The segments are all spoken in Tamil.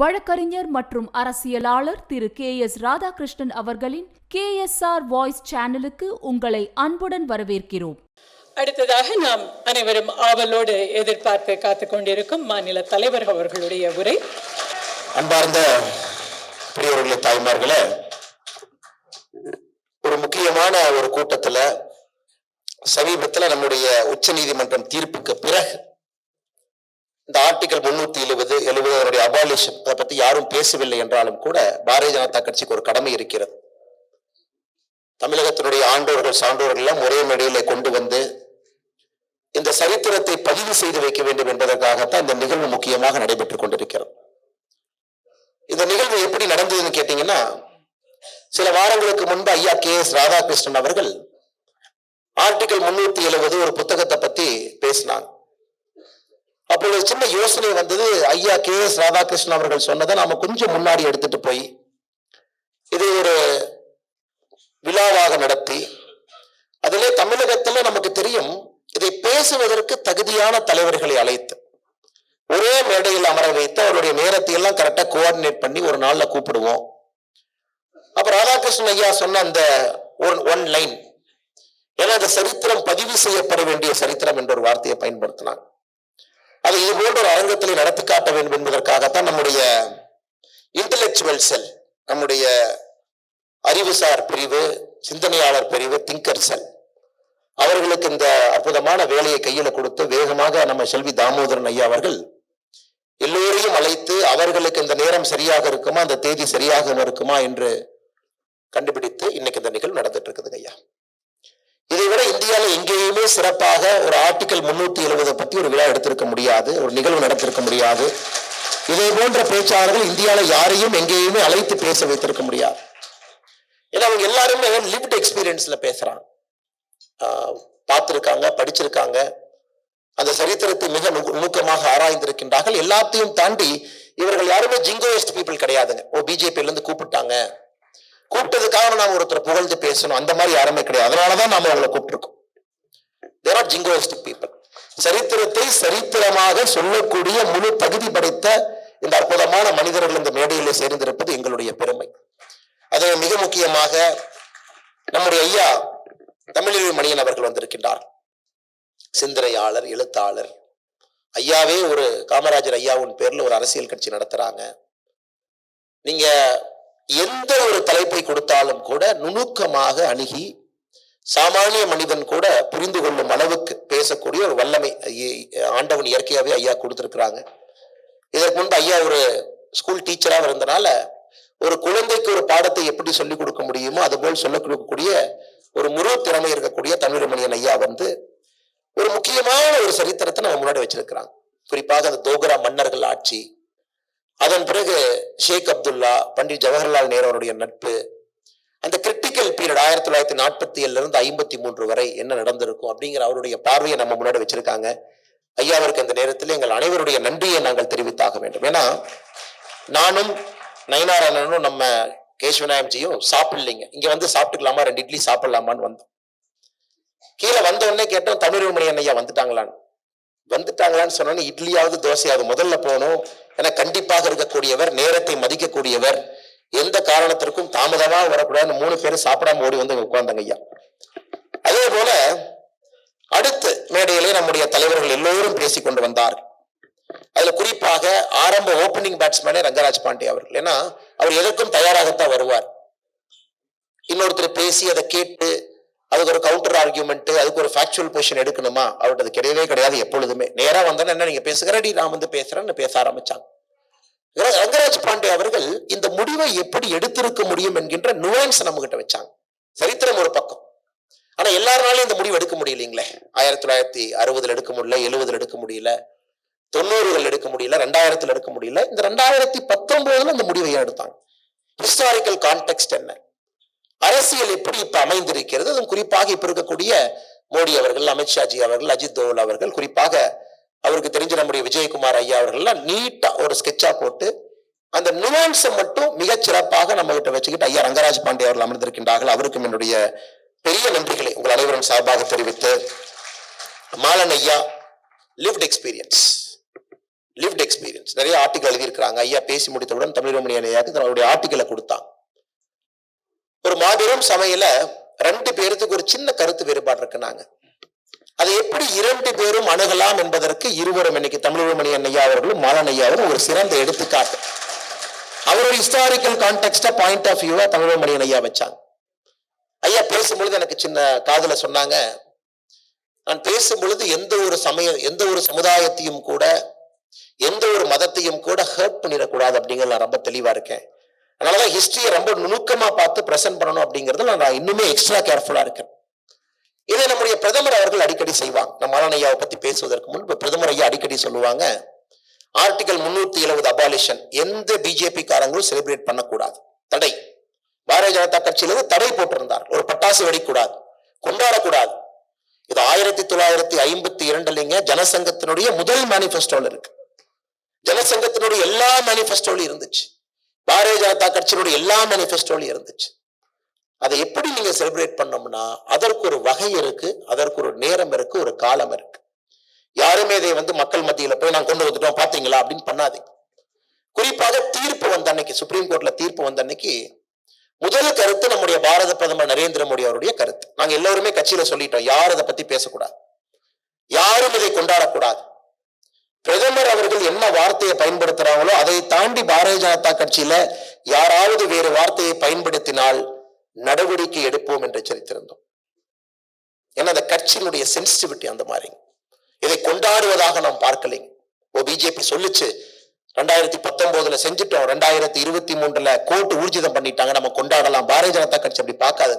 வழக்கறிஞர் மற்றும் அரசியலாளர் திரு கே எஸ் ராதாகிருஷ்ணன் அவர்களின் கே எஸ் ஆர் வாய்ஸ் சேனலுக்கு உங்களை அன்புடன் வரவேற்கிறோம். அடுத்ததாக நாம் அனைவரும் ஆவலோடு எதிர்பார்த்து காத்துக் கொண்டிருக்கும் மாநில தலைவர் அவர்களுடைய உரை. அன்பார்ந்த பெரியவர்களே தாய்மார்களே ஒரு முக்கியமான ஒரு கூட்டத்துல சமீபத்துல நம்முடைய உச்ச நீதிமன்றம் தீர்ப்புக்கு பிறகு இந்த ஆர்டிகல் முன்னூத்தி எழுபது எழுபது அதனுடைய அபாலிஷன் அதை பத்தி யாரும் பேசவில்லை என்றாலும் கூட பாரதிய ஜனதா கட்சிக்கு ஒரு கடமை இருக்கிறது. தமிழகத்தினுடைய ஆண்டோர்கள் சான்றோர்கள் எல்லாம் ஒரே மேடையில கொண்டு வந்து இந்த சரித்திரத்தை பதிவு செய்து வைக்க வேண்டும் என்பதற்காகத்தான் இந்த நிகழ்வு முக்கியமாக நடைபெற்றுக் கொண்டிருக்கிறது. இந்த நிகழ்வு எப்படி நடந்ததுன்னு கேட்டீங்கன்னா சில வாரங்களுக்கு முன்பு ஐயா கே எஸ் ராதாகிருஷ்ணன் அவர்கள் ஆர்டிகல் முன்னூத்தி எழுபது ஒரு புத்தகத்தை பத்தி பேசினாங்க. அப்பொழுது சின்ன யோசனை வந்தது. ஐயா கே எஸ் ராதாகிருஷ்ணன் அவர்கள் சொன்னதை நாம கொஞ்சம் முன்னாடி எடுத்துட்டு போய் இது ஒரு விழாவாக நடத்தி அதிலே தமிழகத்துல நமக்கு தெரியும் இதை பேசுவதற்கு தகுதியான தலைவர்களை அழைத்து ஒரே மேடையில் அமர வைத்து அவருடைய நேரத்தை எல்லாம் கரெக்டா கோஆர்டினேட் பண்ணி ஒரு நாள்ல கூப்பிடுவோம். அப்ப ராதாகிருஷ்ணன் ஐயா சொன்ன அந்த ஒன் ஒன் லைன் ஏன்னா அந்த சரித்திரம் பதிவு செய்யப்பட வேண்டிய சரித்திரம் என்ற ஒரு வார்த்தையை பயன்படுத்தினாங்க அதை இது போன்ற ஒரு அரங்கத்தில் நடத்தி காட்ட வேண்டும் என்பதற்காகத்தான் நம்முடைய இன்டலெக்சுவல் செல் நம்முடைய அறிவுசார் பிரிவு சிந்தனையாளர் பிரிவு திங்கர் செல் அவர்களுக்கு இந்த அற்புதமான வேலையை கையில கொடுத்து வேகமாக நம்ம செல்வி தாமோதரன் ஐயா அவர்கள் எல்லோரையும் அழைத்து அவர்களுக்கு இந்த நேரம் சரியாக இருக்குமா அந்த தேதி சரியாக இருக்குமா என்று கண்டுபிடித்து இன்னைக்கு இந்த நிகழ்வு நடந்துட்டு இருக்குதுங்க ஐயா. இதை விட இந்தியாவில் எங்கேயும் சிறப்பாக ஒரு ஆர்டிக்கல் முன்னூத்தி எழுபதை பத்தி ஒரு விழா எடுத்திருக்க முடியாது ஒரு நிகழ்வு நடத்திருக்க முடியாது. இதே போன்ற பேச்சாளர்கள் இந்தியாவில் யாரையும் எங்கேயுமே அழைத்து பேச வைத்திருக்க முடியாது. ஏன்னா அவங்க எல்லாருமே லிமிட் எக்ஸ்பீரியன்ஸ்ல பேசுறாங்க. ஆஹ் படிச்சிருக்காங்க. அந்த சரித்திரத்தை மிக நுணுக்கமாக ஆராய்ந்திருக்கின்றார்கள். எல்லாத்தையும் தாண்டி இவர்கள் யாருமே ஜிங்கோயிஸ்ட் பீப்புள் கிடையாதுங்க. ஓ பிஜேபியில இருந்து கூப்பிட்டாங்க. கூப்பிட்டதுக்காக நாம ஒருத்தர் புகழ்ந்து பேசணும். அந்த மாதிரி யாருமே கிடையாது. அதனாலதான் நாம அவங்களை கூப்பிட்டுருக்கோம். தேர் ஆர் ஜிங்கோயிஸ்டிக் பீப்புள் சரித்திரத்தை சரித்திரமாக சொல்லக்கூடிய முழு தகுதி படைத்த இந்த அற்புதமான மனிதர்கள் இந்த மேடையிலே சேர்ந்திருப்பது எங்களுடைய பெருமை. அது மிக முக்கியமாக நம்முடைய ஐயா தமிழில் மணியன் அவர்கள் வந்திருக்கின்றார். சிந்தனையாளர் எழுத்தாளர். ஐயாவே ஒரு காமராஜர் ஐயாவின் பேர்ல ஒரு அரசியல் கட்சி நடத்துறாங்க. நீங்க எந்த ஒரு தலைப்பை கொடுத்தாலும் கூட நுணுக்கமாக அணுகி சாமானிய மனிதன் கூட புரிந்து கொள்ளும் அளவுக்கு பேசக்கூடிய ஒரு வல்லமை ஆண்டவன் இயற்கையாகவே ஐயா கொடுத்துருக்குறாங்க. இதற்கு முன்பு ஐயா ஒரு ஸ்கூல் டீச்சராக இருந்தனால ஒரு குழந்தைக்கு ஒரு பாடத்தை எப்படி சொல்லிக் கொடுக்க முடியுமோ அதுபோல் சொல்லிக் கொடுக்கக்கூடிய ஒரு முழு திறமை இருக்கக்கூடிய தமிழ்மணியன் ஐயா வந்து ஒரு முக்கியமான ஒரு சரித்திரத்தை நம்ம முன்னாடி வச்சிருக்கிறாங்க. குறிப்பாக அந்த தோகரா மன்னர்கள் ஆட்சி அதன் பிறகு ஷேக் அப்துல்லா பண்டிட் ஜவஹர்லால் நேருடைய நட்பு அந்த கிரிட்டிக்கல் பீரியட் ஆயிரத்தி தொள்ளாயிரத்தி நாற்பத்தி ஏழுல இருந்து ஐம்பத்தி மூன்று வரை என்ன நடந்திருக்கும் அப்படிங்கிற அவருடைய பார்வையை நம்ம முன்னாடி வச்சிருக்காங்க. ஐயாவிற்கு அந்த நேரத்தில் எங்கள் அனைவருடைய நன்றியை நாங்கள் தெரிவித்தாக வேண்டும். ஏன்னா நானும் நயினார் நம்ம கேசவநாயம்ஜியும் சாப்பிடலைங்க. இங்க வந்து சாப்பிட்டுக்கலாமா? ரெண்டு இட்லி சாப்பிடலாமான்னு வந்தோம். கீழே வந்த உடனே கேட்டோம் தமிழ்மணி ஐயா வந்துட்டாங்களான்னு. வந்துட்டாங்களான்னு சொன்னோன்னு இட்லியாவது தோசையாவது முதல்ல போகணும். ஏன்னா கண்டிப்பாக இருக்கக்கூடியவர் நேரத்தை மதிக்கக்கூடியவர் எந்த காரணத்திற்கும் தாமதமா வரக்கூடாதுன்னு மூணு பேரும் சாப்பிடாம ஓடி வந்து உட்கார்ந்தாங்க ஐயா. அதே போல அடுத்து மேடையிலே நம்முடைய தலைவர்கள் எல்லோரும் பேசிக் கொண்டு வந்தார்கள் அதுல குறிப்பாக ஆரம்ப ஓப்பனிங் பேட்ஸ்மேனே ரங்கராஜ் பாண்டே அவர்கள். ஏன்னா அவர் எதற்கும் தயாராகத்தான் வருவார். இன்னொருத்தர் பேசி அதை கேட்டு அதுக்கு ஒரு கவுண்டர் ஆர்கியூமெண்ட் அதுக்கு ஒரு ஃபேக்சுவல் பொசிஷன் எடுக்கணுமா? அவர்கிட்ட அது கிடையவே கிடையாது எப்பொழுதுமே. நேரா வந்தோன்னா என்ன நீங்க பேசுகிறடி நான் வந்து பேசுறேன்னு பேச ஆரம்பிச்சாங்க. ரங்கராஜ் பாண்டே அவர்கள் இந்த முடிவை எப்படி எடுத்திருக்க முடியும் என்கின்ற நுழைன்ஸ் நம்ம கிட்ட வச்சாங்க. சரித்திரம் ஒரு பக்கம். ஆனா எல்லாருனாலும் இந்த முடிவு எடுக்க முடியலைங்களே? ஆயிரத்தி தொள்ளாயிரத்தி அறுபதுல எடுக்க முடியல எழுபதுல எடுக்க முடியல தொண்ணூறுகள் எடுக்க முடியல ரெண்டாயிரத்துல எடுக்க முடியல. இந்த ரெண்டாயிரத்தி பத்தொன்பதுல இந்த முடிவை எடுத்தாங்க? ஹிஸ்டாரிக்கல் கான்டெக்ட் என்ன? அரசியல் எப்படி இப்ப அமைந்திருக்கிறது? அதுவும் குறிப்பாக இப்ப இருக்கக்கூடிய மோடி அவர்கள் அமித்ஷாஜி அவர்கள் அஜித் தோவல் அவர்கள் குறிப்பாக அவருக்கு தெரிஞ்ச நம்முடைய விஜயகுமார் ஐயா அவர்கள்லாம் நீட்டா ஒரு ஸ்கெட்சா போட்டு அந்த நுவான்ஸை மட்டும் மிக சிறப்பாக நம்ம கிட்ட வச்சுக்கிட்டு ஐயா ரங்கராஜ் பாண்டே அவர்கள் அமர்ந்திருக்கின்றார்கள். அவருக்கும் என்னுடைய பெரிய நன்றிகளை உங்கள் அனைவரும் சார்பாக தெரிவித்து மாலன் ஐயா லிவ்ட் எக்ஸ்பீரியன்ஸ் லிவ்ட் எக்ஸ்பீரியன்ஸ் நிறைய ஆர்டிகல் எழுதியிருக்கிறாங்க. ஐயா பேசி முடித்தவுடன் தமிழ்மணி ஐயாவுக்கு தன்னுடைய ஆர்டிகளை கொடுத்தாங்க ஒரு மாபெரும் சமையல ரெண்டு பேருக்கு ஒரு சின்ன கருத்து வேறுபாடு இருக்குனாங்க அதை எப்படி இரண்டு பேரும் அணுகலாம் என்பதற்கு இருவரும் இன்னைக்கு தமிழ்மணி அண்ணையா அவர்களும் மாலன் ஐயா அவர்களும் ஒரு சிறந்த எடுத்துக்காட்டு. அவருடைய ஹிஸ்டாரிக்கல் கான்டெக்ட பாயிண்ட் ஆஃப் வியூவா தமிழ்மணி ஐயா வச்சாங்க. ஐயா பேசும்பொழுது எனக்கு சின்ன காதல சொன்னாங்க நான் பேசும்பொழுது எந்த ஒரு சமய எந்த ஒரு சமுதாயத்தையும் கூட எந்த ஒரு மதத்தையும் கூட ஹர்ட் பண்ணிடக்கூடாது அப்படிங்கிறது நான் ரொம்ப தெளிவா இருக்கேன். அதனாலதான் ஹிஸ்டரியை ரொம்ப நுணுக்கமா பார்த்து பிரசன்ட் பண்ணணும் அப்படிங்கறதுல நான் இன்னுமே எக்ஸ்ட்ரா கேர்ஃபுல்லா இருக்கேன். இதை நம்முடைய பிரதமர் அவர்கள் அடிக்கடி செய்வாங்க. நம்ம மரணையாவை பத்தி பேசுவதற்கு முன்பு பிரதமர் ஐயா அடிக்கடி சொல்லுவாங்க ஆர்டிகல் முன்னூத்தி எழுபது அபாலிஷன் எந்த பிஜேபி காரங்களும் செலிப்ரேட் பண்ணக்கூடாது. தடை. பாரதிய ஜனதா கட்சியிலிருந்து தடை போட்டிருந்தார். ஒரு பட்டாசு வெடிக்கூடாது. கொண்டாடக்கூடாது. இது ஆயிரத்தி தொள்ளாயிரத்தி ஐம்பத்தி இரண்டுலங்க ஜனசங்கத்தினுடைய முதல் மேனிபெஸ்டோல இருக்கு. ஜனசங்கத்தினுடைய எல்லா மேனிபெஸ்டோலையும் இருந்துச்சு. பாரதிய ஜனதா கட்சியினுடைய எல்லா மேனிபெஸ்டோலையும் இருந்துச்சு. அதை எப்படி நீங்க செலிப்ரேட் பண்ணோம்னா அதற்கு ஒரு வகை இருக்கு அதற்கு ஒரு நேரம் இருக்கு ஒரு காலம் இருக்கு. யாருமே இதை வந்து மக்கள் மத்தியில போய் நான் கொண்டு வந்துட்டோம் பாத்தீங்களா? அப்படின்னு பண்ணாதீங்க. குறிப்பாக தீர்ப்பு வந்த அன்னைக்கு சுப்ரீம் கோர்ட்ல தீர்ப்பு வந்த அன்னைக்கு முதல் கருத்து நம்முடைய பாரத பிரதமர் நரேந்திர மோடி அவருடைய கருத்து. நாங்க எல்லாருமே கட்சியில சொல்லிட்டோம் யார் அதை பத்தி பேசக்கூடாது? யாரும் இதை கொண்டாடக்கூடாது. பிரதமர் அவர்கள் என்ன வார்த்தையை பயன்படுத்துறாங்களோ அதை தாண்டி பாரதிய ஜனதா கட்சியில யாராவது வேறு வார்த்தையை பயன்படுத்தினால் நடவடிக்கை எடுப்போம் என்று எச்சரித்திருந்தோம். ஏன்னா அந்த கட்சியினுடைய சென்சிட்டிவிட்டி அந்த மாதிரி. இதை கொண்டாடுவதாக நாம் பார்க்கலைங்க ஓ பிஜேபி சொல்லிச்சு ரெண்டாயிரத்தி பத்தொன்பதுல செஞ்சுட்டோம் ரெண்டாயிரத்தி இருபத்தி மூன்றுல கோர்ட் ஊர்ஜிதம் பண்ணிட்டாங்க நம்ம கொண்டாடலாம். பாரதிய ஜனதா கட்சி அப்படி பார்க்காது.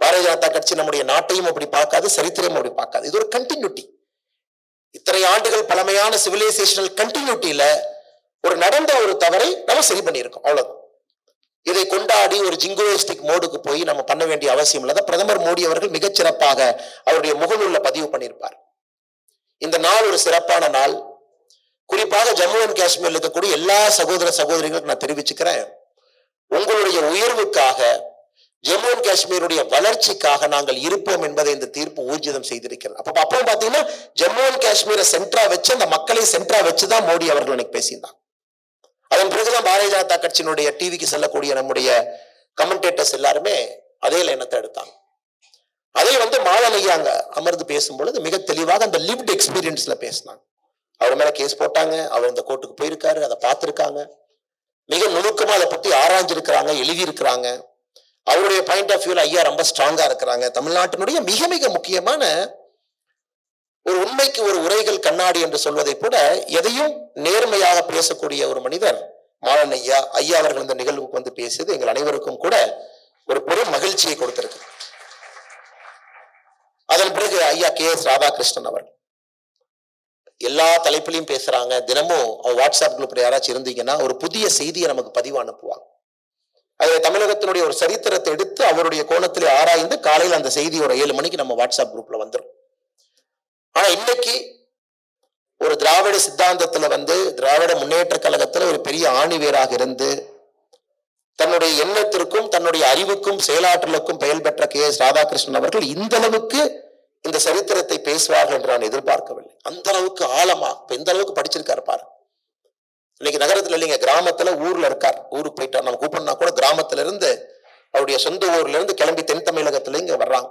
பாரதிய ஜனதா கட்சி நம்முடைய நாட்டையும் அப்படி பார்க்காது சரித்திரமும் அப்படி பார்க்காது. இது ஒரு கண்டினியூட்டி இத்தனை ஆண்டுகள் பழமையான சிவிலைசேஷனல் கண்டினியூட்டியில ஒரு நடந்த ஒரு தவறை நம்ம சரி பண்ணியிருக்கோம். அவ்வளவுதான். இதை கொண்டாடி ஒரு ஜிங்கோயிஸ்டிக் மோடுக்கு போய் நம்ம பண்ண வேண்டிய அவசியம் இல்லை. பிரதமர் மோடி அவர்கள் மிகச் சிறப்பாக அவருடைய முகநூல்ல பதிவு பண்ணியிருப்பார். இந்த நாள் ஒரு சிறப்பான நாள். குறிப்பாக ஜம்மு அண்ட் காஷ்மீர்ல இருக்கக்கூடிய எல்லா சகோதர சகோதரிகளுக்கு நான் தெரிவிச்சுக்கிறேன். உங்களுடைய உயர்வுக்காக ஜம்மு அண்ட் காஷ்மீருடைய வளர்ச்சிக்காக நாங்கள் இருப்போம் என்பதை இந்த தீர்ப்பு ஊர்ஜிதம் செய்திருக்கிறது. அப்ப அப்போ பாத்தீங்கன்னா ஜம்மு அண்ட் காஷ்மீரை சென்ட்ரா வச்சு அந்த மக்களை சென்ட்ரா வச்சுதான் மோடி அவர்கள் எனக்கு பேசியிருந்தாங்க. அதன் பிறகுதான் பாரதிய ஜனதா கட்சியினுடைய டிவிக்கு செல்லக்கூடிய நம்முடைய கமெண்டேட்டர்ஸ் எல்லாருமே அதே எண்ணத்தை எடுத்தாங்க. அதை வந்து மாலனையா அங்க அமர்ந்து பேசும் பொழுது மிக தெளிவாக அந்த லிவ்ட் எக்ஸ்பீரியன்ஸ்ல பேசினாங்க. அவர் மேல கேஸ் போட்டாங்க அவர் இந்த கோர்ட்டுக்கு போயிருக்காரு அதை பார்த்துருக்காங்க. மிக நுணுக்கமா அதை பத்தி ஆராய்ஞ்சிருக்கிறாங்க எழுதியிருக்கிறாங்க. அவருடைய பாயிண்ட் ஆஃப் வியூல ஐயா ரொம்ப ஸ்ட்ராங்கா இருக்கிறாங்க. தமிழ்நாட்டினுடைய மிக மிக முக்கியமான ஒரு உண்மைக்கு ஒரு உரைகள் கண்ணாடி என்று சொல்வதை கூட எதையும் நேர்மையாக பேசக்கூடிய ஒரு மனிதர் மாலன் ஐயா ஐயா அவர்கள் இந்த நிகழ்வுக்கு வந்து பேசியது எங்கள் அனைவருக்கும் கூட ஒரு பெரும் மகிழ்ச்சியை கொடுத்திருக்கு அதன் பிறகு ஐயா கே எஸ் ராதாகிருஷ்ணன் அவர்கள். எல்லா தலைப்பிலையும் பேசுறாங்க. தினமும் அவங்க வாட்ஸ்அப் குரூப்ல யாராச்சும் இருந்தீங்கன்னா ஒரு புதிய செய்தியை நமக்கு பதிவு அனுப்புவாங்க. அதில் தமிழகத்தினுடைய ஒரு சரித்திரத்தை எடுத்து அவருடைய கோணத்திலே ஆராய்ந்து காலையில் அந்த செய்தி ஒரு ஏழு மணிக்கு நம்ம வாட்ஸ்அப் குரூப்ல வந்துடும் ஆனா இன்னைக்கு ஒரு திராவிட சித்தாந்தத்துல வந்து திராவிட முன்னேற்ற கழகத்துல ஒரு பெரிய ஆணிவேராக இருந்து தன்னுடைய எண்ணத்திற்கும் தன்னுடைய அறிவுக்கும் செயலாற்றலுக்கும் பெயர் பெற்ற கே எஸ் ராதாகிருஷ்ணன் அவர்கள் இந்த அளவுக்கு இந்த சரித்திரத்தை பேசுவார்கள் என்று நான் எதிர்பார்க்கவில்லை. அந்த அளவுக்கு ஆழமா இப்ப எந்த அளவுக்கு படிச்சிருக்காரு பாரு இன்னைக்கு நகரத்துல இல்லைங்க கிராமத்துல ஊர்ல இருக்கார். ஊருக்கு போயிட்டார். நம்ம கூப்பிடனா கூட கிராமத்துல இருந்து அவருடைய சொந்த ஊர்ல இருந்து கிளம்பி தென் தமிழகத்துல இங்க வர்றாங்க.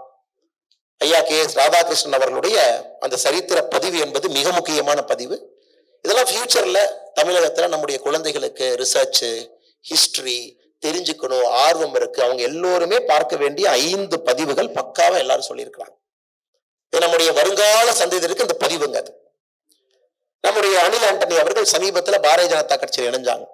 ஐயா கே எஸ் ராதாகிருஷ்ணன் அவர்களுடைய அந்த சரித்திர பதிவு என்பது மிக முக்கியமான பதிவு. இதெல்லாம் ஃபியூச்சரில் தமிழகத்தில் நம்முடைய குழந்தைகளுக்கு ரிசர்ச்சு ஹிஸ்ட்ரி தெரிஞ்சுக்கணும் ஆர்வம் இருக்கு. அவங்க எல்லோருமே பார்க்க வேண்டிய ஐந்து பதிவுகள் பக்காவா எல்லாரும் சொல்லியிருக்கிறாங்க. இது நம்முடைய வருங்கால சந்ததியிற்கு இந்த பதிவுங்க அது. நம்முடைய அனில் ஆண்டனி அவர்கள் சமீபத்தில் பாரதிய ஜனதா கட்சியில் இணைஞ்சாங்க.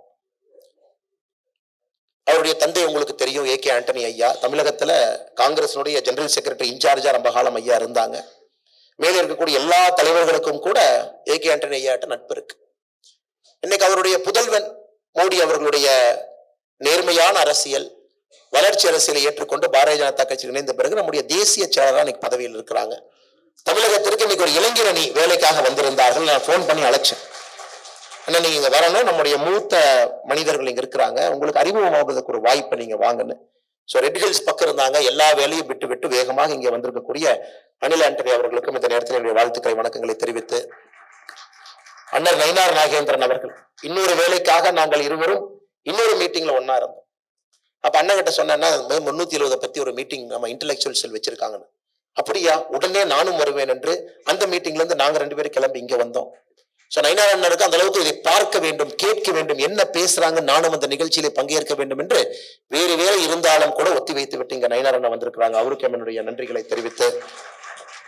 அவருடைய தந்தை உங்களுக்கு தெரியும் ஏ கே ஆண்டனி ஐயா. தமிழகத்தில் காங்கிரஸினுடைய ஜெனரல் செக்ரட்டரி இன்சார்ஜா ரொம்ப காலம் ஐயா இருந்தாங்க. மேலே இருக்கக்கூடிய எல்லா தலைவர்களுக்கும் கூட ஏ கே ஆண்டனி ஐயாட்ட நட்பு இருக்கு. இன்னைக்கு அவருடைய புதல்வன் மோடி அவர்களுடைய நேர்மையான அரசியல் வளர்ச்சி அரசியலை ஏற்றுக்கொண்டு பாரதிய ஜனதா கட்சி இணைந்த பிறகு நம்முடைய தேசிய செயலராக இன்னைக்கு பதவியில் இருக்கிறாங்க. தமிழகத்திற்கு இன்னைக்கு ஒரு இளைஞர் அணி வேலைக்காக வந்திருந்தார்கள். நான் ஃபோன் பண்ணி அழைச்சேன். அண்ணா நீங்க இங்க வரணும். நம்முடைய மூத்த மனிதர்கள் இங்க இருக்கிறாங்க. உங்களுக்கு அறிமுகமாவதற்கு ஒரு வாய்ப்பை நீங்க வாங்கன்னு. ஸோ ரெட் ஹில்ஸ் பக்கம் இருந்தாங்க. எல்லா வேலையும் விட்டு விட்டு வேகமாக இங்கே வந்திருக்கக்கூடிய அனில் ஆண்டனி அவர்களுக்கும் இந்த நேரத்தில் என்னுடைய வாழ்த்துக்களை வணக்கங்களை தெரிவித்து அண்ணர் நயினார் நாகேந்திரன் அவர்கள் இன்னொரு வேலைக்காக நாங்கள் இருவரும் இன்னொரு மீட்டிங்ல ஒன்னா இருந்தோம். அப்ப அண்ணன் கிட்ட சொன்னேன்னா முன்னூத்தி எழுபதை பத்தி ஒரு மீட்டிங் நம்ம இன்டலெக்சுவல் செல் வச்சிருக்காங்கன்னு. அப்படியா? உடனே நானும் வருவேன் என்று அந்த மீட்டிங்ல இருந்து நாங்க ரெண்டு பேரும் கிளம்பி இங்க வந்தோம். சோ நயினார் அண்ணனுக்கு அந்த அளவுக்கு இதை பார்க்க வேண்டும் கேட்க வேண்டும் என்ன பேசுறாங்க நானும் அந்த நிகழ்ச்சியில பங்கேற்க வேண்டும் என்று வேறு வேறு இருந்தாலும் கூட ஒத்தி வைத்து விட்டு இங்க நயினார் அண்ணன் வந்திருக்கிறாங்க. அவருக்கு என்னுடைய நன்றிகளை தெரிவித்து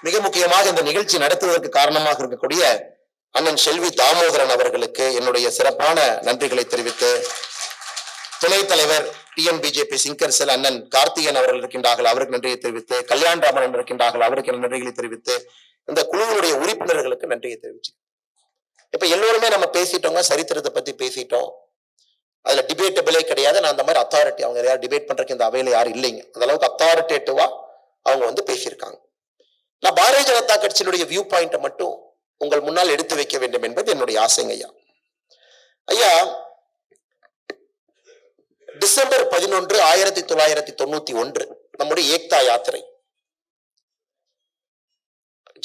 மிக முக்கியமாக இந்த நிகழ்ச்சி நடத்துவதற்கு காரணமாக இருக்கக்கூடிய அண்ணன் செல்வி தாமோதரன் அவர்களுக்கு என்னுடைய சிறப்பான நன்றிகளை தெரிவித்து துணைத் தலைவர் டிஎன் பிஜேபி சிங்கர் செல் அண்ணன் கார்த்திகன் அவர்கள் இருக்கின்றார்கள் அவருக்கு நன்றியை தெரிவித்து கல்யாண் ராமன் இருக்கின்றார்கள் அவருக்கு நன்றிகளை தெரிவித்து இந்த குழுவினுடைய உறுப்பினர்களுக்கு நன்றியை தெரிவிச்சு இப்ப எல்லோருமே நம்ம பேசிட்டோங்க சரித்திரத்தை பத்தி பேசிட்டோம். அதுல டிபேட்டபிளே கிடையாது. நான் அந்த மாதிரி அத்தாரிட்டி அவங்க யாரும் டிபேட் பண்றதுக்கு இந்த அவையில யாரும் இல்லைங்க. அந்த அளவுக்கு அத்தாரிட்டேட்டிவா அவங்க வந்து பேசியிருக்காங்க. நான் பாரதிய ஜனதா கட்சியினுடைய வியூ பாயிண்ட்டை மட்டும் உங்கள் முன்னால் எடுத்து வைக்க வேண்டும் என்பது என்னுடைய ஆசைங்க ஐயா. ஐயா டிசம்பர் பதினொன்று ஆயிரத்தி தொள்ளாயிரத்தி தொண்ணூத்தி ஒன்று நம்முடைய ஏக்தா யாத்திரை.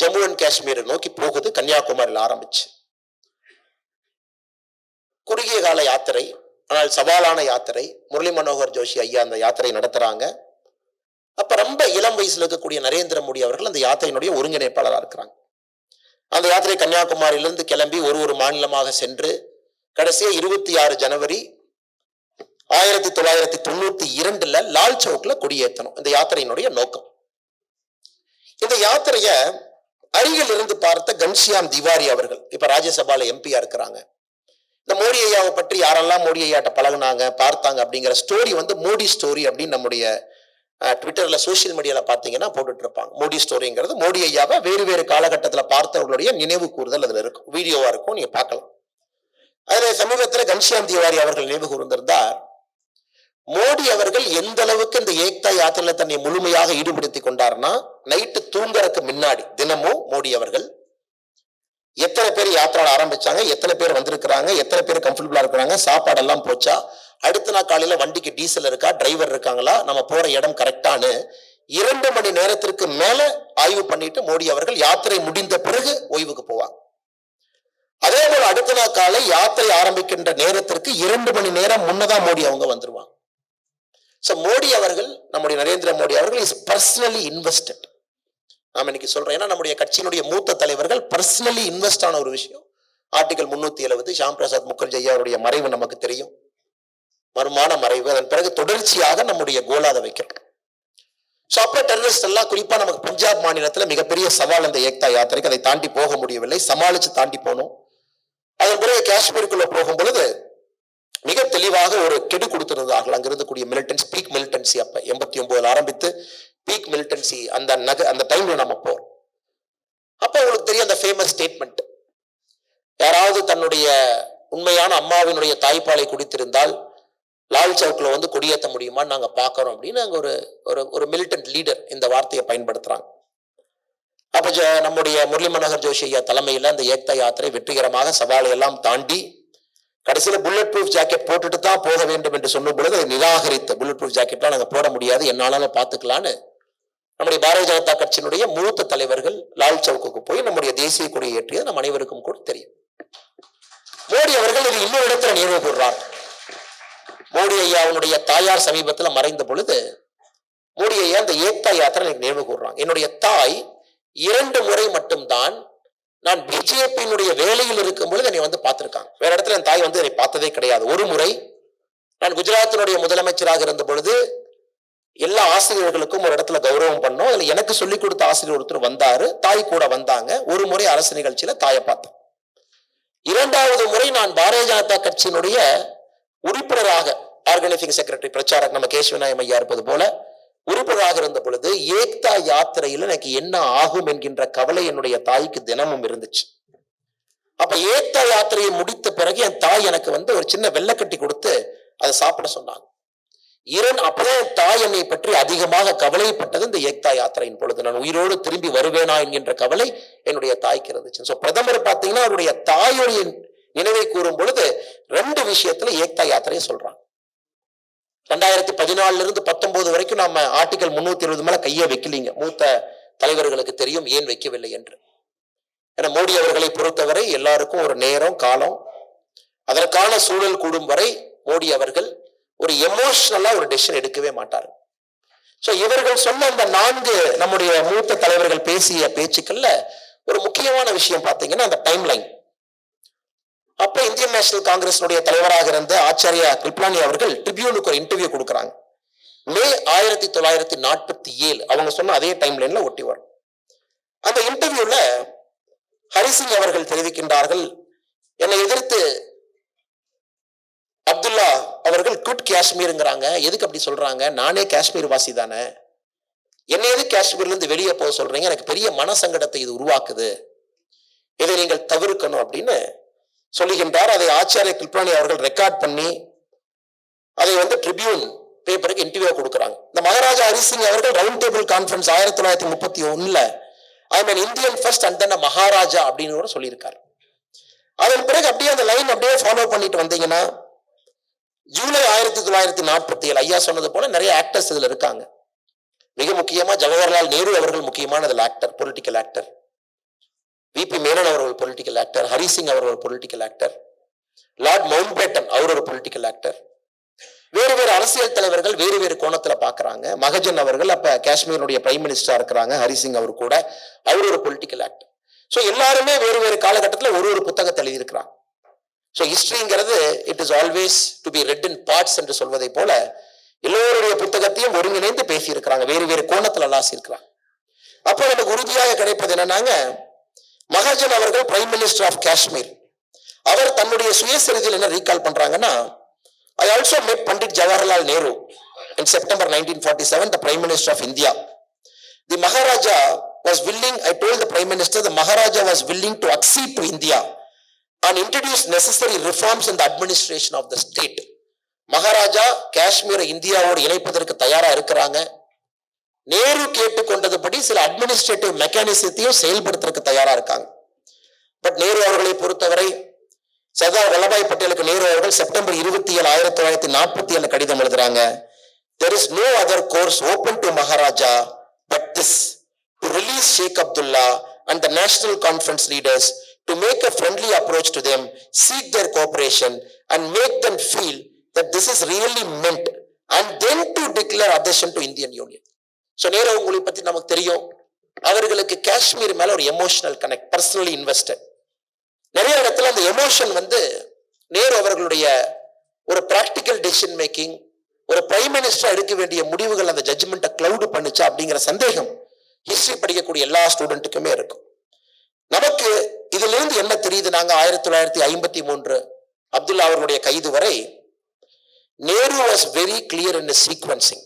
ஜம்மு அண்ட் காஷ்மீரை நோக்கி போகுது. கன்னியாகுமரியில் ஆரம்பிச்சு. குறுகிய கால யாத்திரை ஆனால் சவாலான யாத்திரை முரளி மனோகர் ஜோஷி ஐயா அந்த யாத்திரை நடத்துறாங்க. அப்ப ரொம்ப இளம் வயசுல இருக்கக்கூடிய நரேந்திர மோடி அவர்கள் அந்த யாத்திரையினுடைய ஒருங்கிணைப்பாளராக இருக்கிறாங்க. அந்த யாத்திரை கன்னியாகுமரியிலிருந்து கிளம்பி ஒரு ஒரு மாநிலமாக சென்று கடைசியா இருபத்தி ஆறு ஜனவரி ஆயிரத்தி தொள்ளாயிரத்தி தொண்ணூத்தி இரண்டுல லால் சவுக்ல கொடியேற்றணும். இந்த யாத்திரையினுடைய நோக்கம். இந்த யாத்திரைய அருகில் இருந்து பார்த்த கன்ஷியாம் திவாரி அவர்கள் இப்ப ராஜ்யசபால எம்பியா இருக்கிறாங்க. இந்த மோடி ஐயாவை பற்றி யாரெல்லாம் மோடி ஐயாட்ட பழகுனாங்க பார்த்தாங்க அப்படிங்கிற ஸ்டோரி வந்து மோடி ஸ்டோரி அப்படின்னு நம்முடைய ட்விட்டரில் ட்விட்டர்ல சோஷியல் மீடியால பாத்தீங்கன்னா போட்டுட்டு இருப்பாங்க மோடி ஸ்டோரிங்கிறது மோடி ஐயாவை வேறு வேறு காலகட்டத்தில் பார்த்தவர்களுடைய நினைவு கூறுதல் அதுல இருக்கும். வீடியோவா இருக்கும் நீங்க பார்க்கலாம். அதுல சமீபத்தில் கன்ஷியாம் திவாரி அவர்கள் நினைவு கூர்ந்திருந்தார். மோடி அவர்கள் எந்த அளவுக்கு இந்த ஏக்தா யாத்திரையில தன்னை முழுமையாக ஈடுபடுத்தி கொண்டார்னா நைட்டு தூங்குறதுக்கு முன்னாடி தினமும் மோடி அவர்கள் எத்தனை பேர் யாத்திரை ஆரம்பிச்சாங்க? எத்தனை பேர் வந்திருக்கிறாங்க? எத்தனை பேர் கம்ஃபர்டபுளா இருக்கிறாங்க? சாப்பாடு எல்லாம் போச்சா? அடுத்த நாள் காலையில வண்டிக்கு டீசல் இருக்கா? டிரைவர் இருக்காங்களா? நம்ம போற இடம் கரெக்டானு இரண்டு மணி நேரத்திற்கு மேல ஆய்வு பண்ணிட்டு மோடி அவர்கள் யாத்திரை முடிந்த பிறகு ஓய்வுக்கு போவாங்க. அதே போல அடுத்த நாள் காலை யாத்திரை ஆரம்பிக்கின்ற நேரத்திற்கு இரண்டு மணி நேரம் முன்னதான் மோடி அவங்க வந்துருவாங்க. சோ மோடி அவர்கள் நம்முடைய நரேந்திர மோடி அவர்கள் இஸ் பர்சனலி இன்வெஸ்டட் நாம இன்னைக்கு சொல்றோம். ஏன்னா நம்முடைய கட்சியினுடைய மூத்த தலைவர்கள் பர்சனலி இன்வெஸ்ட் ஆன ஒரு விஷயம். ஆர்டிகல் முன்னூத்தி எழுபது ஷாம் பிரசாத் முகர்ஜி ஐயாருடைய மறைவு நமக்கு தெரியும். மர்மான மறைவு அதன் பிறகு தொடர்ச்சியாக நம்முடைய கோலாத வைக்கிறோம் ஸோ அப்போ டெரரிஸ்ட் எல்லாம் குறிப்பா நமக்கு பஞ்சாப் மாநிலத்துல மிகப்பெரிய சவால் இந்த ஏக்தா யாத்திரைக்கு அதை தாண்டி போக முடியவில்லை. சமாளிச்சு தாண்டி போனோம். அதன் பிறகு காஷ்மீருக்குள்ள போகும் பொழுது மிக தெளிவாக ஒரு கெடு கொடுத்திருந்தார்கள். அங்க இருக்கக்கூடிய மிலிட்டன்ஸ் பீக் மிலிட்டன்சி அப்ப எண்பத்தி ஒன்பதுல ஆரம்பித்து பீக் மிலிட்டன்சி அந்த நக அந்த டைம்ல நம்ம போறோம். அப்ப உங்களுக்கு தெரியும் அந்த ஃபேமஸ் ஸ்டேட்மெண்ட் யாராவது தன்னுடைய உண்மையான அம்மாவினுடைய தாய்ப்பாலை குடித்திருந்தால் லால் சவுக்ல வந்து கொடியேற்ற முடியுமா நாங்க பார்க்குறோம் அப்படின்னு அங்க ஒரு ஒரு ஒரு மிலிட்டன்ட் லீடர் இந்த வார்த்தையை பயன்படுத்துறாங்க. அப்ப நம்முடைய முரளி மனோகர் ஜோஷி ஐயா தலைமையில அந்த ஏக்தா யாத்திரை வெற்றிகரமாக சவாலை எல்லாம் தாண்டி கடைசியில புல்லட் ப்ரூஃப் ஜாக்கெட் போட்டுட்டு தான் போக வேண்டும் என்று சொன்ன பொழுது அதை நிராகரித்த புல்லட் ப்ரூஃப் ஜாக்கெட்லாம் நாங்கள் போட முடியாது என்னாலும் பார்த்துக்கலான்னு நம்முடைய பாரதிய ஜனதா கட்சியினுடைய மூத்த தலைவர்கள் லால் சவுக்கு போய் நம்முடைய தேசிய கொடியை ஏற்றியது நம் அனைவருக்கும் கூட தெரியும். மோடி அவர்கள் இது இன்னொரு இடத்துல நினைவு கூறுறார் மோடி ஐயாவுடைய தாயார் சமீபத்தில் மறைந்த பொழுது மோடி ஐயா இந்த ஏத்தா யாத்திரை எனக்கு நினைவு கூறுறாங்க என்னுடைய தாய் இரண்டு முறை மட்டும்தான் நான் பிஜேபியினுடைய வேலையில் இருக்கும் பொழுது என்னை வந்து பார்த்திருக்காங்க. வேற இடத்துல என் தாய் வந்து என்னை பார்த்ததே கிடையாது. ஒரு முறை நான் குஜராத்தினுடைய முதலமைச்சராக இருந்த பொழுது எல்லா ஆசிரியர்களுக்கும் ஒரு இடத்துல கௌரவம் பண்ணோம். அதுல எனக்கு சொல்லிக் கொடுத்த ஆசிரியர் ஒருத்தர் வந்தாரு. தாய் கூட வந்தாங்க. ஒரு முறை அரசு நிகழ்ச்சியில தாயை பார்த்தேன் இரண்டாவது முறை நான் பாரதிய ஜனதா கட்சியினுடைய உறுப்பினராக ஆர்கனைசிங் செக்ரட்டரி பிரச்சாரக் நம்ம கேசவநாயம் ஐயா இருப்பது போல உறுப்பினராக இருந்த பொழுது ஏக்தா யாத்திரையில் எனக்கு என்ன ஆகும் என்கின்ற கவலை என்னுடைய தாய்க்கு தினமும் இருந்துச்சு. அப்ப ஏக்தா யாத்திரையை முடித்த பிறகு என் தாய் எனக்கு வந்து ஒரு சின்ன வெள்ளக்கட்டி கொடுத்து அதை சாப்பிட சொன்னாங்க. இரண்டு அப்பதான் என் தாய் என்னை பற்றி அதிகமாக கவலைப்பட்டது இந்த ஏக்தா யாத்திரையின் பொழுது. நான் உயிரோடு திரும்பி வருவேனா என்கின்ற கவலை என்னுடைய தாய்க்கு இருந்துச்சு. சோ பிரதமர் பாத்தீங்கன்னா அவருடைய தாயுடைய நினைவை கூறும் பொழுது ரெண்டு விஷயத்துல ஏக்தா யாத்திரையை சொல்றாங்க. ரெண்டாயிரத்தி பதினாலுல இருந்து அறுபது வரைக்கும் நம்ம ஆர்டிகல் முன்னூத்தி இருபது மேல கையை வைக்கலீங்க. மூத்த தலைவர்களுக்கு தெரியும் ஏன் வைக்கவில்லை என்று. ஏன்னா மோடி அவர்களை பொறுத்தவரை எல்லாருக்கும் ஒரு நேரம் காலம். அதற்கான சூழல் கூடும் வரை மோடி அவர்கள் ஒரு எமோஷனலா ஒரு டெசிஷன் எடுக்கவே மாட்டார். சோ இவர்கள் சொன்ன அந்த நான்கு நம்முடைய மூத்த தலைவர்கள் பேசிய பேச்சுக்கள்ல ஒரு முக்கியமான விஷயம் பார்த்தீங்கன்னா அந்த டைம் லைன் அப்ப இந்தியன் நேஷனல் காங்கிரஸ் தலைவராக இருந்த ஆச்சாரியா கிருப்லானி அவர்கள் ட்ரிபியூனுக்கு ஒரு இன்டர்வியூ கொடுக்குறாங்க. மே ஆயிரத்தி தொள்ளாயிரத்தி நாற்பத்தி ஏழு. அவங்க சொன்ன அதே டைம் லைன்ல ஒட்டி வரும். அந்த இன்டர்வியூல ஹரிசிங் அவர்கள் தெரிவிக்கின்றார்கள் என்னை எதிர்த்து அப்துல்லா அவர்கள் குட் காஷ்மீருங்கிறாங்க. எதுக்கு அப்படி சொல்றாங்க? நானே காஷ்மீர் வாசி தானே. என்ன எது காஷ்மீர்ல இருந்து வெளியே போக சொல்றீங்க? எனக்கு பெரிய மனசங்கடத்தை இது உருவாக்குது. இதை நீங்கள் தவிர்க்கணும் அப்படின்னு சொல்லுகின்றார். அதை ஆச்சாரிய கிருப்ராணி அவர்கள் ரெக்கார்ட் பண்ணி அதை வந்து ட்ரிபியூன் பேப்பருக்கு இன்டர்வியூ கொடுக்குறாங்க. இந்த மகாராஜா ஹரிசிங் அவர்கள் ரவுண்ட் டேபிள் கான்ஃபரன்ஸ் ஆயிரத்தி தொள்ளாயிரத்தி முப்பத்தி ஒன்னுல I mean Indian first and then Maharaja அப்படின்னு கூட சொல்லியிருக்காரு. அதன் பிறகு அப்படியே அந்த லைன் அப்படியே ஃபாலோ பண்ணிட்டு வந்தீங்கன்னா ஜூலை ஆயிரத்தி தொள்ளாயிரத்தி நாற்பத்தி ஏழு ஐயா சொன்னது போல நிறைய ஆக்டர்ஸ் இதுல இருக்காங்க. மிக முக்கியமா ஜவஹர்லால் நேரு அவர்கள் முக்கியமான அதில் actor political actor V P அவர்கள் பொலிட்டிக்கல் ஆக்டர் ஹரிசிங் அவர்கள் political actor Lord Mountbatten அவர் ஒரு பொலிட்டிக்கல் ஆக்டர் வேறு வேறு அரசியல் தலைவர்கள் வேறு வேறு கோணத்துல பாக்குறாங்க. மகஜன் அவர்கள் அப்ப காஷ்மீருடைய பிரைம் மினிஸ்டரா இருக்கிறாங்க ஹரிசிங் அவர் கூட. அவர் ஒரு பொலிட்டிக்கல் ஆக்டர் ஸோ எல்லாருமே வேறு வேறு காலகட்டத்தில் ஒரு ஒரு புத்தகத்தை எழுதியிருக்கிறாங்க. So ஹிஸ்டரிங்கிறது it is always to be read in parts என்று சொல்வதை போல எல்லோருடைய புத்தகத்தையும் ஒருங்கிணைந்து பேசியிருக்கிறாங்க. வேறு வேறு கோணத்துல அலாசியிருக்கிறாங்க. அப்போ நமக்கு உறுதியாக கிடைப்பது என்னன்னாங்க மகாஜன் அவர்கள் பிரைம் மினிஸ்டர் ஆஃப் காஷ்மீர். அவர் தன்னுடைய சுயசரிதையில் என்ன ரீகால் பண்றாங்கன்னா I also met Pandit Jawaharlal Nehru in September 1947, the Prime Minister of India. The Maharaja was willing, I told the Prime Minister, the Maharaja was willing to accede to India and introduce necessary reforms in the administration of the state. Maharaja காஷ்மீரை இந்தியாவோடு இணைப்பதற்கு தயாரா இருக்கிறாங்க நேரு கேட்டுக்கொண்டதுபடி சில அட்மினிஸ்ட்ரேட்டிவ் மெக்கானிசத்தையும் செயல்படுத்துறதுக்கு தயாரா இருக்காங்க பட் நேரு அவர்களை பொறுத்தவரை சர்தார் வல்லபாய் பட்டேலுக்கு நேரு அவர்கள் செப்டம்பர் இருபத்தி ஏழு ஆயிரத்தி தொள்ளாயிரத்தி நாற்பத்தி ஏழு கடிதம் எழுதுறாங்க. There is no other course open to Maharaja but this to release Sheikh Abdullah and the National Conference leaders to make a friendly approach to them seek their cooperation and make them feel that this is really meant and then to declare accession to Indian union so Nehru உங்களை பற்றி நமக்கு தெரியும். அவர்களுக்கு காஷ்மீர் மேல ஒரு எமோஷனல் கனெக்ட் பர்சனலி இன்வெஸ்டட் நிறைய இடத்துல அந்த எமோஷன் வந்து நேரு அவர்களுடைய ஒரு பிராக்டிக்கல் டெசிஷன் மேக்கிங் ஒரு பிரைம் மினிஸ்டர் எடுக்க வேண்டிய முடிவுகள் அந்த ஜட்ஜ்மெண்ட்டை கிளவுடு பண்ணுச்சா அப்படிங்கிற சந்தேகம் ஹிஸ்டரி படிக்கக்கூடிய எல்லா ஸ்டூடெண்ட்டுக்குமே இருக்கும். நமக்கு இதுல இருந்து என்ன தெரியுது? நாங்க ஆயிரத்தி தொள்ளாயிரத்தி ஐம்பத்தி மூன்று அப்துல்லா அவர்களுடைய கைது வரை Nehru was very clear in sequencing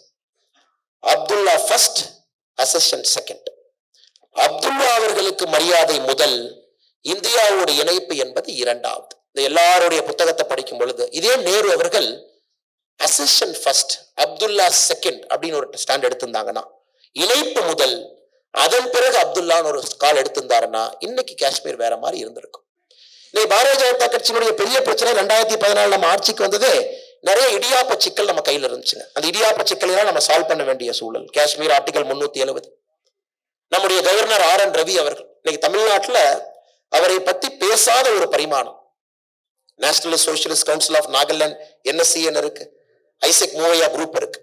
Abdullah first accession second Abdullah அவர்களுக்கு மரியாதை முதல் இந்தியாவோட இணைப்பு என்பது இரண்டாவது. இந்த எல்லாருடைய புத்தகத்தை படிக்கும் பொழுது இதே நேரு அவர்கள் அசஷன் ஃபர்ஸ்ட் அப்துல்லா செகண்ட் அப்படின்னு ஒரு ஸ்டாண்ட் எடுத்திருந்தாங்கன்னா இணைப்பு முதல் அதன் பிறகு அப்துல்லான்னு ஒரு கால் எடுத்திருந்தாருன்னா இன்னைக்கு காஷ்மீர் வேற மாதிரி இருந்திருக்கும். இன்னைக்கு பாரதிய ஜனதா கட்சியினுடைய பெரிய பிரச்சனை ரெண்டாயிரத்தி பதினாலு நம்ம ஆட்சிக்கு வந்ததே நிறைய இடியாப்ப சிக்கல் நம்ம கையில இருந்துச்சுங்க. அந்த இடியாப்ப சிக்கலாம் நம்ம சால்வ் பண்ண வேண்டிய சூழல். காஷ்மீர் ஆர்டிகல் முன்னூத்தி எழுபது நம்முடைய கவர்னர் ஆர் என் ரவி அவர்கள் இன்னைக்கு தமிழ்நாட்டுல அவரை பத்தி பேசாத ஒரு பரிமாணம். National Socialist Council of Nagaland NSCN இருக்கு. ஐசக் மூவையா குரூப் இருக்கு.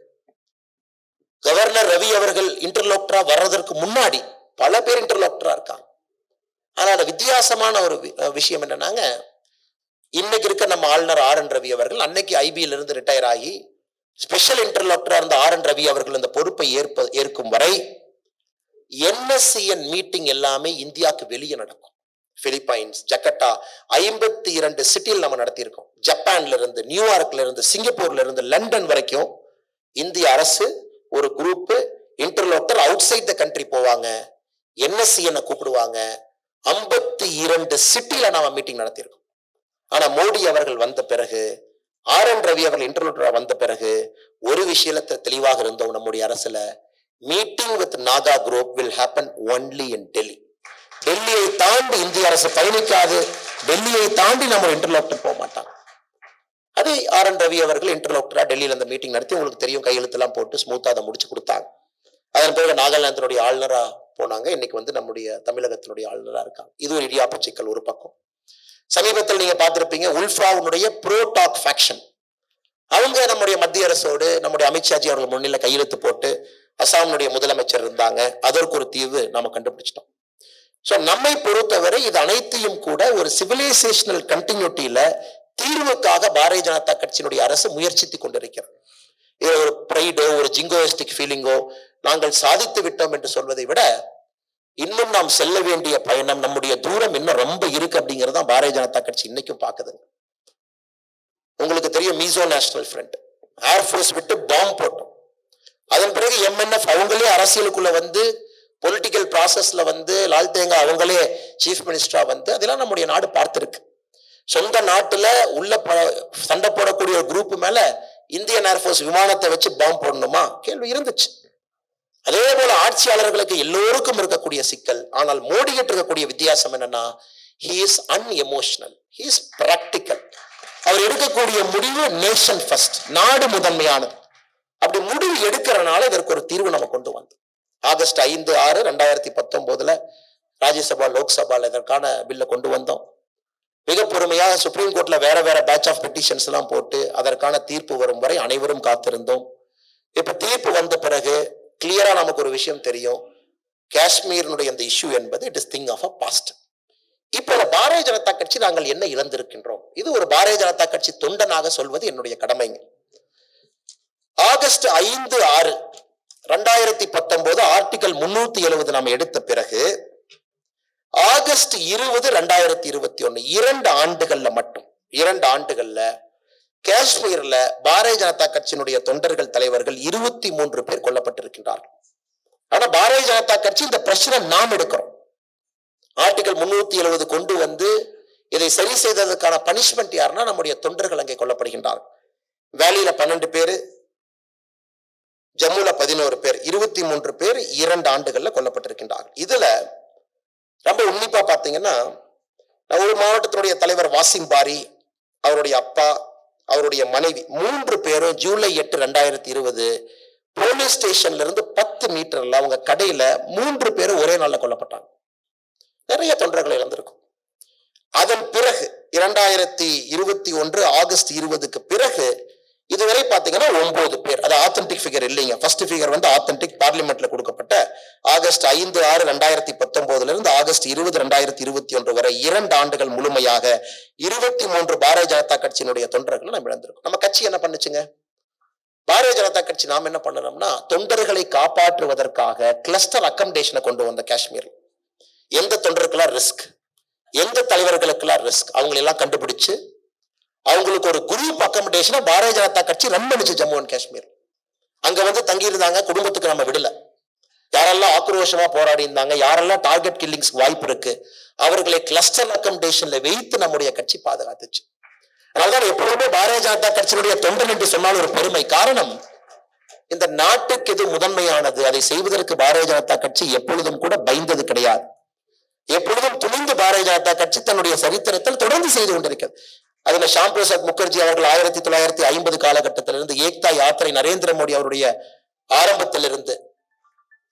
கவர்னர் ரவி அவர்கள் இன்டர்லோக்டரா வர்றதற்கு முன்னாடி பல பேர் இன்டர்லோக்டரா இருக்காங்க. ஆனா அந்த வித்தியாசமான ஒரு விஷயம் என்னன்னாங்க இன்னைக்கு இருக்க நம்ம ஆளுநர் ஆர் என் ரவி அவர்கள் அன்னைக்கு ஐபிஎல் இருந்து ரிட்டையர் ஆகி ஸ்பெஷல் இன்டர்லாக்டரா இருந்த ஆர் என் ரவி அவர்கள் இந்த பொறுப்பை ஏற்ப ஏற்கும் வரை என்எஸ்சிஎன் மீட்டிங் எல்லாமே இந்தியாவுக்கு வெளியே நடக்கும். பிலிப்பைன்ஸ் ஜக்கட்டா ஐம்பத்தி இரண்டு சிட்டியில் நம்ம நடத்தியிருக்கோம். ஜப்பான்ல இருந்து நியூயார்க்ல இருந்து சிங்கப்பூர்ல இருந்து லண்டன் வரைக்கும் இந்திய அரசு ஒரு group interlocutor outside the country போவாங்க என்எஸ்சிஎன் கூப்பிடுவாங்க. ஐம்பத்தி இரண்டு சிட்டியில நாம மீட்டிங் நடத்தியிருக்கோம். ஆனா மோடி அவர்கள் வந்த பிறகு ஆர் என் ரவி அவர்கள் இன்டர்லோட்டரா வந்த பிறகு ஒரு விஷயத்துல தெளிவாக இருந்தோம் நம்முடைய அரசுல. Meeting with Naga group will happen only in Delhi டெல்லியை தாண்டி இந்திய அரசு பயணிக்காது. டெல்லியை தாண்டி நம்ம இன்டர்லாக்டர் போக மாட்டாங்க அது ஆர் என் ரவி அவர்கள் இன்டர்லாக்டரா டெல்லியில அந்த மீட்டிங் நடத்தி உங்களுக்கு தெரியும் கையெழுத்தெல்லாம் போட்டு ஸ்மூத்தா அதை முடிச்சு கொடுத்தாங்க. அதன் பிறகு நாகாலாந்தினுடைய ஆளுநரா போனாங்க. இன்னைக்கு வந்து நம்முடைய தமிழகத்தினுடைய ஆளுநரா இருக்காங்க. இது ஒரு இடியாப்பு சிக்கல் ஒரு பக்கம். சமீபத்தில் நீங்க பார்த்திருப்பீங்க உல்ஃபாவுடைய ப்ரோடாக் ஃபேக்ஷன் அவங்க நம்முடைய மத்திய அரசோடு நம்முடைய அமித்ஷாஜி அவர்கள் முன்னிலை கையெழுத்து போட்டு அசாமினுடைய முதலமைச்சர் இருந்தாங்க. அதற்கு ஒரு தீர்வு நாம கண்டுபிடிச்சிட்டோம். ஸோ நம்மை பொறுத்தவரை இது அனைத்தையும் கூட ஒரு சிவிலைசேஷனல் கண்டினியூட்டியில தீர்வுக்காக பாரதிய ஜனதா கட்சியினுடைய அரசு முயற்சித்து கொண்டிருக்கிறது. இது ஒரு ப்ரைடோ ஒரு ஜிங்கோயிஸ்டிக் ஃபீலிங்கோ நாங்கள் சாதித்து விட்டோம் என்று சொல்வதை விட இன்னும் நாம் செல்ல வேண்டிய பயணம் நம்முடைய தூரம் இன்னும் ரொம்ப இருக்கு அப்படிங்கிறது தான் பாரதிய ஜனதா கட்சி இன்னைக்கும் பாக்குதுங்க உங்களுக்கு தெரியும் மீசோ நேஷனல் ஃப்ரண்ட். ஏர்ஃபோர்ஸ் விட்டு பாம்பு போட்டோம். அதன் பிறகு எம்என்எஃப் அவங்களே அரசியலுக்குள்ள வந்து பொலிட்டிக்கல் ப்ராசஸ்ல வந்து லால் தேங்கா அவங்களே சீஃப் மினிஸ்டரா வந்து அதெல்லாம் நம்முடைய நாடு பார்த்துருக்கு. சொந்த நாட்டில் உள்ள ப- சண்டை போடக்கூடிய ஒரு குரூப் மேல இந்தியன் ஏர்ஃபோர்ஸ் விமானத்தை வச்சு பாம்பு போடணுமா? கேள்வி இருந்துச்சு. அதே போல ஆட்சியாளர்களுக்கு எல்லோருக்கும் இருக்கக்கூடிய சிக்கல். ஆனால் மோடிகிட்டு இருக்கக்கூடிய வித்தியாசம் என்னன்னா he is unemotional he is practical அவர் எடுக்கக்கூடிய முடிவு நேஷன் ஃபர்ஸ்ட் நாடு முதன்மையானது. அப்படி முடிவு எடுக்கிறனால இதற்கு ஒரு தீர்வு நம்ம கொண்டு வந்தோம். ஆகஸ்ட் ஐந்து ஆறு ரெண்டாயிரத்தி பத்தொன்பதுல ராஜ்யசபா லோக்சபால இதற்கான பில்லை கொண்டு வந்தோம். மிக பொறுமையாக சுப்ரீம் கோர்ட்ல வேற வேற பேட்ச் ஆஃப் பெட்டிஷன்ஸ் எல்லாம் போட்டு அதற்கான தீர்ப்பு வரும் வரை அனைவரும் காத்திருந்தோம். இப்ப தீர்ப்பு வந்த பிறகு கிளியரா நமக்கு ஒரு விஷயம் தெரியும். காஷ்மீரினுடைய இந்த இஷ்யூ என்பது it is thing of a past இப்போ பாரதிய ஜனதா கட்சி நாங்கள் என்ன இழந்திருக்கின்றோம்? இது ஒரு பாரதிய ஜனதா கட்சி தொண்டனாக சொல்வது என்னுடைய கடமைங்க. ஆகஸ்ட் ஐந்து ஆறு ரெண்டாயிரத்தி பத்தொன்பது ஆர்டிகல் முன்னூத்தி எழுபது நாம் எடுத்த பிறகு ஆகஸ்ட் இருபது ரெண்டாயிரத்தி இருபத்தி ஒன்னு இரண்டு ஆண்டுகள்ல மட்டும் இரண்டு ஆண்டுகள்ல காஷ்மீர்ல பாரதிய ஜனதா கட்சியினுடைய தொண்டர்கள் தலைவர்கள் இருபத்தி மூன்று பேர் கொல்லப்பட்டிருக்கின்றார்கள். ஆனா பாரதிய ஜனதா கட்சி இந்த பிரச்சனை நாம் எடுக்கிறோம். ஆர்டிகல் முன்னூத்தி எழுபது கொண்டு வந்து இதை சரி செய்ததற்கான பனிஷ்மெண்ட் யாருன்னா நம்முடைய தொண்டர்கள் அங்கே கொல்லப்படுகின்றார்கள். வேலையில பன்னெண்டு பேரு ஜம்முல பதினோரு பேர் இருபத்தி மூன்று பேர் இரண்டு ஆண்டுகள்ல கொல்லப்பட்டிருக்கின்றார்கள். இதுல ரொம்ப உன்னிப்பா பாத்தீங்கன்னா ஒரு மாவட்டத்தினுடைய தலைவர் வாசிம் பாரி அவருடைய அப்பா அவருடைய மனைவி மூன்று பேரும் ஜூலை எட்டு ரெண்டாயிரத்தி இருபது போலீஸ் ஸ்டேஷன்ல இருந்து பத்து மீட்டர்ல அவங்க கடையில மூன்று பேரும் ஒரே நாள்ல கொல்லப்பட்டாங்க. நிறைய தொண்டர்கள் இழந்திருக்கும் அதன் பிறகு இரண்டாயிரத்தி இருபத்தி ஒன்று ஆகஸ்ட் இருபதுக்கு பிறகு இதுவரை பாத்தீங்கன்னா ஒன்பது பேர். அது ஆத்தன்டிக் ஃபிகர் இல்லைங்க. ஃபர்ஸ்ட் ஃபிகர் வந்து ஆத்தன்டிக் பார்லிமெண்ட்ல கொடுக்கப்பட்ட ஆகஸ்ட் ஐந்து ஆறு ரெண்டாயிரத்தி பத்தொன்பதுல இருந்து ஆகஸ்ட் இருபது ரெண்டாயிரத்தி இருபத்தி ஒன்று வரை இரண்டு ஆண்டுகள் முழுமையாக இருபத்தி மூன்று பாரதிய ஜனதா கட்சியினுடைய தொண்டர்களை நம்ம இழந்திருக்கோம். நம்ம கட்சி என்ன பண்ணுச்சுங்க? பாரதிய ஜனதா கட்சி நாம் என்ன பண்ணணும்னா தொண்டர்களை காப்பாற்றுவதற்காக கிளஸ்டர் அக்கமடேஷனை கொண்டு வந்த காஷ்மீர். எந்த தொண்டருக்கெல்லாம் ரிஸ்க் எந்த தலைவர்களுக்கெல்லாம் ரிஸ்க் அவங்களெல்லாம் கண்டுபிடிச்சு அவங்களுக்கு ஒரு குரூப் அக்கமடேஷனை பாரதிய ஜனதா கட்சி ரன் பண்ணுச்சு ஜம்மு அண்ட் காஷ்மீர். அங்க வந்து தங்கியிருந்தாங்க குடும்பத்துக்கு நம்ம விடல. யாரெல்லாம் ஆக்ரோஷமா போராடி இருந்தாங்க யாரெல்லாம் டார்கெட் கில்லிங்ஸ் வாய்ப்பு இருக்கு அவர்களை கிளஸ்டர் அக்கமடேஷன்ல வைத்து நம்முடைய கட்சி பாதுகாத்துச்சு. அதனால்தான் எப்பொழுதுமே பாரதிய ஜனதா கட்சியினுடைய தொண்டன் என்று சொன்னால் ஒரு பெருமை. காரணம் இந்த நாட்டுக்கு எது முதன்மையானது அதை செய்வதற்கு பாரதிய ஜனதா கட்சி எப்பொழுதும் கூட பயந்தது கிடையாது. எப்பொழுதும் துணிந்து பாரதிய ஜனதா கட்சி தன்னுடைய சரித்திரத்தில் தொடர்ந்து செய்து கொண்டிருக்கிறது. அதுல ஷாம் பிரசாத் முகர்ஜி அவர்கள் ஆயிரத்தி தொள்ளாயிரத்தி ஐம்பது காலகட்டத்திலிருந்து ஏக்தா யாத்திரை நரேந்திர மோடி அவருடைய ஆரம்பத்திலிருந்து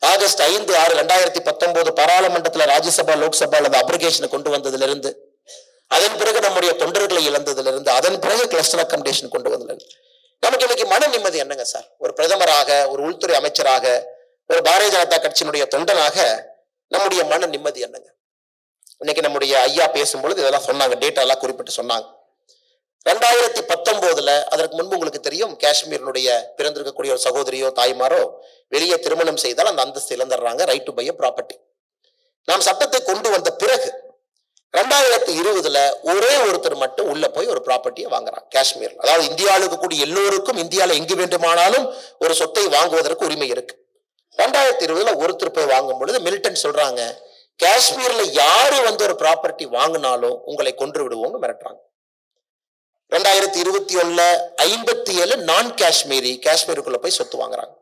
ஆகஸ்ட் ஐந்து ஆறு ரெண்டாயிரத்தி பத்தொன்பது பாராளுமன்றத்துல ராஜ்யசபா லோக்சபா அல்லது அப்ளிகேஷனை கொண்டு வந்ததிலிருந்து அதன் பிறகு நம்முடைய தொண்டர்களை இழந்ததிலிருந்து அதன் பிறகு கிளஸ்டர் அக்கமடேஷன் கொண்டு வந்ததிலிருந்து. நமக்கு இன்னைக்கு மன நிம்மதி என்னங்க சார்? ஒரு பிரதமராக ஒரு உள்துறை அமைச்சராக ஒரு பாரதிய ஜனதா கட்சியினுடைய தொண்டனாக நம்முடைய மன நிம்மதி என்னங்க? இன்னைக்கு நம்முடைய ஐயா பேசும்பொழுது இதெல்லாம் சொன்னாங்க டேட்டா எல்லாம் குறிப்பிட்டு சொன்னாங்க. ரெண்டாயிரத்தி பத்தொன்பதுல அதற்கு முன்பு உங்களுக்கு தெரியும் காஷ்மீரினுடைய பிறந்திருக்கக்கூடிய ஒரு சகோதரியோ தாய்மாரோ வெளியே திருமணம் செய்தால் அந்த அந்தஸ்து இழந்துடுறாங்க ரைட் டு பை ப்ராப்பர்ட்டி நாம் சட்டத்தை கொண்டு வந்த பிறகு ரெண்டாயிரத்தி இருபதுல ஒரே ஒருத்தர் மட்டும் உள்ள போய் ஒரு ப்ராப்பர்ட்டியை வாங்குறான் காஷ்மீர் அதாவது இந்தியாவில் இருக்கக்கூடிய எல்லோருக்கும் இந்தியாவில் எங்கு வேண்டுமானாலும் ஒரு சொத்தை வாங்குவதற்கு உரிமை இருக்கு. ரெண்டாயிரத்தி இருபதுல ஒருத்தர் போய் வாங்கும் பொழுது மில்டன் சொல்றாங்க காஷ்மீர்ல யாரு வந்து ஒரு ப்ராப்பர்ட்டி வாங்கினாலும் உங்களை கொன்று விடுவோம்னு மிரட்டுறாங்க. ரெண்டாயிரத்தி இருபத்தி ஒண்ணுல ஐம்பத்தி ஏழு நான் காஷ்மீரி காஷ்மீருக்குள்ள போய் சொத்து வாங்குறாங்க.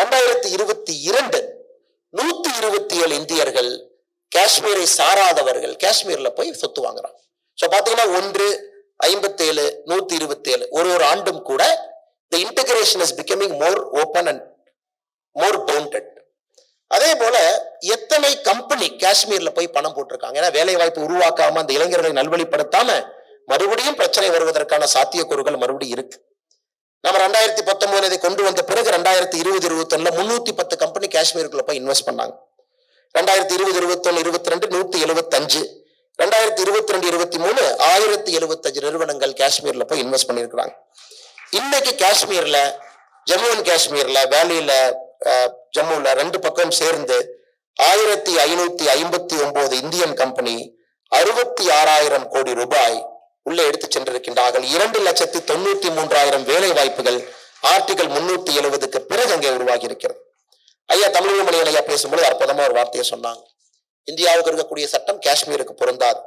ரெண்டாயிரத்தி இருபத்தி இரண்டு நூத்தி இருபத்தி ஏழு இந்தியர்கள் காஷ்மீரை சாராதவர்கள் காஷ்மீர்ல போய் சொத்து வாங்குறாங்க. சோ பாத்தீங்கன்னா ஒன்று ஐம்பத்தேழு நூத்தி இருபத்தி ஏழு ஒரு ஒரு ஆண்டும் கூட the integration is becoming more open and more bounded அதே போல எத்தனை கம்பெனி காஷ்மீர்ல போய் பணம் போட்டிருக்காங்க? ஏன்னா வேலை வாய்ப்பு உருவாக்காம அந்த இளைஞர்களை நல்வழிப்படுத்தாம மறுபடியும் பிரச்சனை வருவதற்கான சாத்தியக்கூறுகள் மறுபடியும் இருக்கு. நம்ம ரெண்டாயிரத்தி பத்தொன்பது இதை கொண்டு வந்த பிறகு ரெண்டாயிரத்தி இருபது இருபத்தொன்னு முன்னூத்தி பத்து கம்பெனி காஷ்மீருக்குள்ள போய் இன்வெஸ்ட் பண்ணாங்க. ரெண்டாயிரத்தி இருபது இருபத்தொன்னு இருபத்தி ரெண்டு நூத்தி எழுபத்தஞ்சு ரெண்டாயிரத்தி இருபத்தி ரெண்டு இருபத்தி மூணு ஆயிரத்தி எழுபத்தஞ்சு நிறுவனங்கள் காஷ்மீர்ல போய் இன்வெஸ்ட் பண்ணியிருக்கிறாங்க இன்னைக்கு காஷ்மீர்ல ஜம்மு அண்ட் காஷ்மீர்ல வேலியில ஜம்முல ரெண்டு பக்கம் சேர்ந்து ஆயிரத்தி ஐநூத்தி ஐம்பத்தி ஒன்பது இந்தியன் கம்பெனி அறுபத்தி ஆறாயிரம் கோடி ரூபாய் உள்ளே எடுத்து சென்றிருக்கின்றார்கள். இரண்டு லட்சத்தி தொண்ணூத்தி மூன்றாயிரம் வேலை வாய்ப்புகள் ஆர்டிகல் முன்னூத்தி எழுபதுக்கு பிறகு அங்கே உருவாகி இருக்கிறது ஐயா தமிழ்மணியன் ஐயா பேசும்போது அற்புதமா ஒரு வார்த்தையை சொன்னாங்க. இந்தியாவுக்கு இருக்கக்கூடிய சட்டம் காஷ்மீருக்கு பொருந்தாது.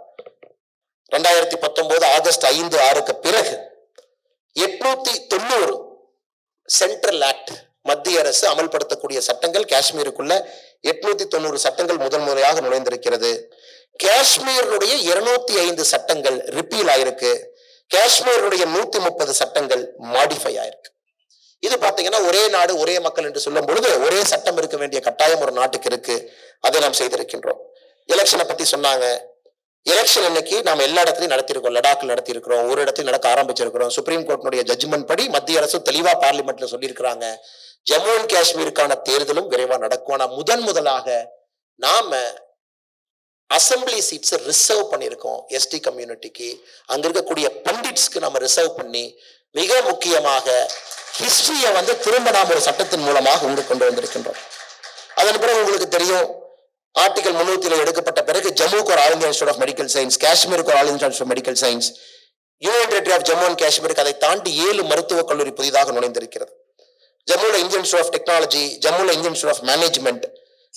ரெண்டாயிரத்தி பத்தொன்பது ஆகஸ்ட் ஐந்து ஆறுக்கு பிறகு எட்நூத்தி தொண்ணூறு சென்ட்ரல் ஆக்ட் மத்திய அரசு அமல்படுத்தக்கூடிய சட்டங்கள் காஷ்மீருக்குள்ள எட்நூத்தி தொண்ணூறு சட்டங்கள் முதல் முறையாக நுழைந்திருக்கிறது. காஷ்மீருடைய இருநூத்தி ஐந்து சட்டங்கள் ரிப்பீல் ஆயிருக்கு. காஷ்மீருடைய நூத்தி முப்பது சட்டங்கள் மாடிஃபை ஆயிருக்கு. இது பாத்தீங்கன்னா ஒரே நாடு ஒரே மக்கள் என்று சொல்லும் பொழுது ஒரே சட்டம் இருக்க வேண்டிய கட்டாயம் ஒரு நாட்டுக்கு இருக்கு. அதை நாம் செய்திருக்கின்றோம். எலெக்ஷனை பத்தி சொன்னாங்க. எலெக்ஷன் இன்னைக்கு நாம் எல்லா இடத்துலையும் நடத்திருக்கோம் லடாக்ல நடத்திருக்கிறோம் ஒரு இடத்துல நடக்க ஆரம்பிச்சிருக்கிறோம். சுப்ரீம் கோர்ட்டினுடைய ஜட்ஜ்மெண்ட் படி மத்திய அரசு தெளிவா பார்லிமெண்ட்ல சொல்லியிருக்கிறாங்க. ஜம்மு அண்ட் காஷ்மீருக்கான தேர்தலும் விரைவா நடக்கும். ஆனா முதன் முதலாக நாம அசம்பிளி சீட்ஸை ரிசர்வ் பண்ணியிருக்கோம் எஸ்டி கம்யூனிட்டிக்கு அங்கே இருக்கக்கூடிய பண்டிட்ஸ்க்கு நம்ம ரிசர்வ் பண்ணி மிக முக்கியமாக ஹிஸ்டரியை வந்து திரும்ப நாம் ஒரு சட்டத்தின் மூலமாக உங்களுக்கு கொண்டு வந்திருக்கின்றோம். அதன் பிறகு உங்களுக்கு தெரியும் ஆர்டிகல் முன்னூத்தில எடுக்கப்பட்ட பிறகு ஜம்முக்கு ஒரு all India institute of medical science காஷ்மீருக்கு ஒரு all India institute of medical science union territory of Jammu and காஷ்மீருக்கு அதை தாண்டி ஏழு மருத்துவக் கல்லூரி புதிதாக நுழைந்திருக்கிறது. ஜம்முல Indian institute of technology ஜம்முல Indian institute of management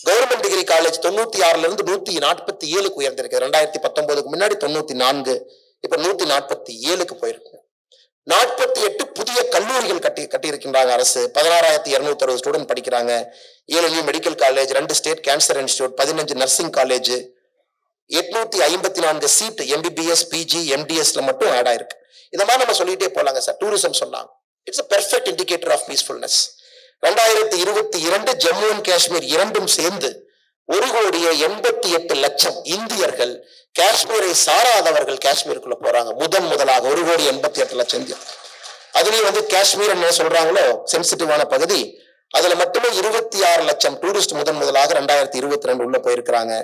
government degree college தொண்ணூத்தி ஆறுல இருந்து நூத்தி நாற்பத்தி ஏழுக்கு உயர்ந்திருக்கு. ரெண்டாயிரத்தி பத்தொன்பதுக்கு முன்னாடி தொண்ணூத்தி நான்கு இப்ப நூத்தி நாற்பத்தி ஏழுக்கு போயிருக்கு. நாற்பத்தி எட்டு புதிய கல்லூரிகள் கட்டி கட்டியிருக்கின்றாங்க அரசு. பதினாறாயிரத்தி இருநூத்தி அறுபது ஸ்டூடெண்ட் படிக்கிறாங்க. ஏழு நியூ மெடிக்கல் காலேஜ் ரெண்டு ஸ்டேட் கேன்சர் இன்ஸ்டியூட் பதினஞ்சு நர்சிங் காலேஜ் எட்நூத்தி ஐம்பத்தி நான்கு சீட் எம்பிபிஎஸ் பிஜி எம்டிஎஸ்ல மட்டும் ஆட் ஆயிருக்கு. இந்த மாதிரி நம்ம சொல்லிட்டே போலாங்க சார். டூரிசம் சொன்னாங்க. It's perfect indicator of peacefulness ரெண்டாயிரத்தி இருபத்தி இரண்டு ஜம்மு அண்ட் காஷ்மீர் இரண்டும் சேர்ந்து ஒரு கோடியே எண்பத்தி எட்டு லட்சம் இந்தியர்கள் காஷ்மீரை சாராதவர்கள் காஷ்மீருக்குள்ள போறாங்க. முதன் முதலாக ஒரு கோடி எண்பத்தி எட்டு லட்சம் இந்தியர் அதுலயும் வந்து காஷ்மீர் என்ன சொல்றாங்களோ சென்சிட்டிவான பகுதி. அதுல மட்டுமே இருபத்தி ஆறு லட்சம் டூரிஸ்ட் முதன் முதலாக ரெண்டாயிரத்தி இருபத்தி ரெண்டு உள்ள போயிருக்கிறாங்க.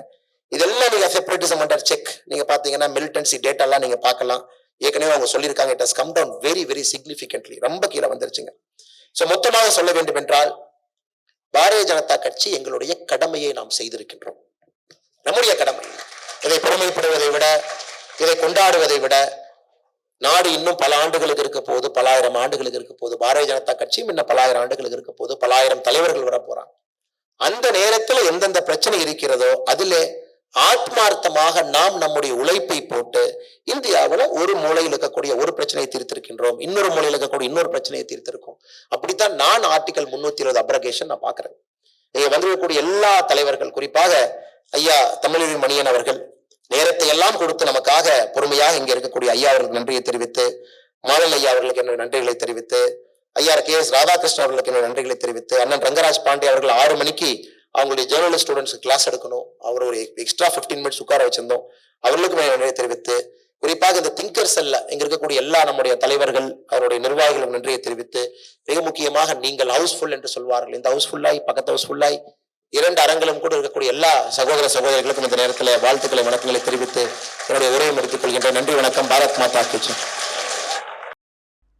இதெல்லாம் நீங்க செப்பரேட்டிசம் பண்ற செக் நீங்க பாத்தீங்கன்னா மிலிட்டன்சி டேட்டா எல்லாம் நீங்க பார்க்கலாம். ஏற்கனவே அவங்க சொல்லியிருக்காங்க it has come down very very significantly ரொம்ப கீழே வந்துருச்சுங்க. சோ மொத்தமாக சொல்ல வேண்டும் என்றால் பாரதிய ஜனதா கட்சி எங்களுடைய கடமையை நாம் செய்திருக்கின்றோம். நம்முடைய கடமை. இதை பெருமைப்படுவதை விட இதை கொண்டாடுவதை விட நாடு இன்னும் பல ஆண்டுகளுக்கு இருக்க போது பல ஆயிரம் ஆண்டுகளுக்கு இருக்க போது பாரதிய ஜனதா கட்சியும் இன்னும் பல ஆயிரம் ஆண்டுகளுக்கு இருக்க போது பல ஆயிரம் தலைவர்கள் வர போறாங்க அந்த நேரத்துல எந்தெந்த பிரச்சனை இருக்கிறதோ அதிலே ஆத்மார்த்தமாக நாம் நம்முடைய உழைப்பை போட்டு இந்தியாவில் ஒரு மூலையில் இருக்கக்கூடிய ஒரு பிரச்சனையை தீர்த்திருக்கின்றோம். இன்னொரு மூலையில் இருக்கக்கூடிய இன்னொரு பிரச்சனையை தீர்த்திருக்கோம். அப்படித்தான் நான் ஆர்டிகல் முன்னூத்தி இருபது அப்ரகேஷன் நான் பாக்குறேன் இங்க வந்திருக்கக்கூடிய எல்லா தலைவர்கள் குறிப்பாக ஐயா தமிழறி மணியன் அவர்கள் நேரத்தை எல்லாம் கொடுத்து நமக்காக பொறுமையாக இங்க இருக்கக்கூடிய ஐயா அவர்களுக்கு நன்றியை தெரிவித்து மாநில ஐயா அவர்களுக்கு என்னுடைய நன்றிகளை தெரிவித்து ஐயா கே எஸ் ராதாகிருஷ்ணன் அவர்களுக்கு என்னுடைய நன்றிகளை தெரிவித்து அண்ணன் ரங்கராஜ் பாண்டே அவர்கள் ஆறு மணிக்கு அவங்களுடைய ஜேர்னலிஸ்ட் ஸ்டூடெண்ட்ஸ் கிளாஸ் எடுக்கணும். அவர் ஒரு எக்ஸ்ட்ரா 15 மினிட்ஸ் உட்கார வச்சிருந்தோம். அவர்களுக்கு நன்றி நன்றியை தெரிவித்து குறிப்பாக இந்த திங்கர் செல்ல இங்க இருக்கக்கூடிய எல்லா நம்முடைய தலைவர்கள் அவருடைய நிர்வாகிகளும் நன்றியை தெரிவித்து மிக முக்கியமாக நீங்கள் ஹவுஸ்ஃபுல் என்று சொல்வார்கள். இந்த ஹவுஸ்ஃபுல்லாய் பக்கத்து ஹவுஸ்ஃபுல்லாய் இரண்டு அரங்களும் கூட இருக்கக்கூடிய எல்லா சகோதர சகோதரிகளுக்கும் இந்த நேரத்தில் வாழ்த்துக்களை வணக்கங்களை தெரிவித்து என்னுடைய உரையை முடித்துக் கொள்கின்ற நன்றி வணக்கம். பாரத் மாதா கி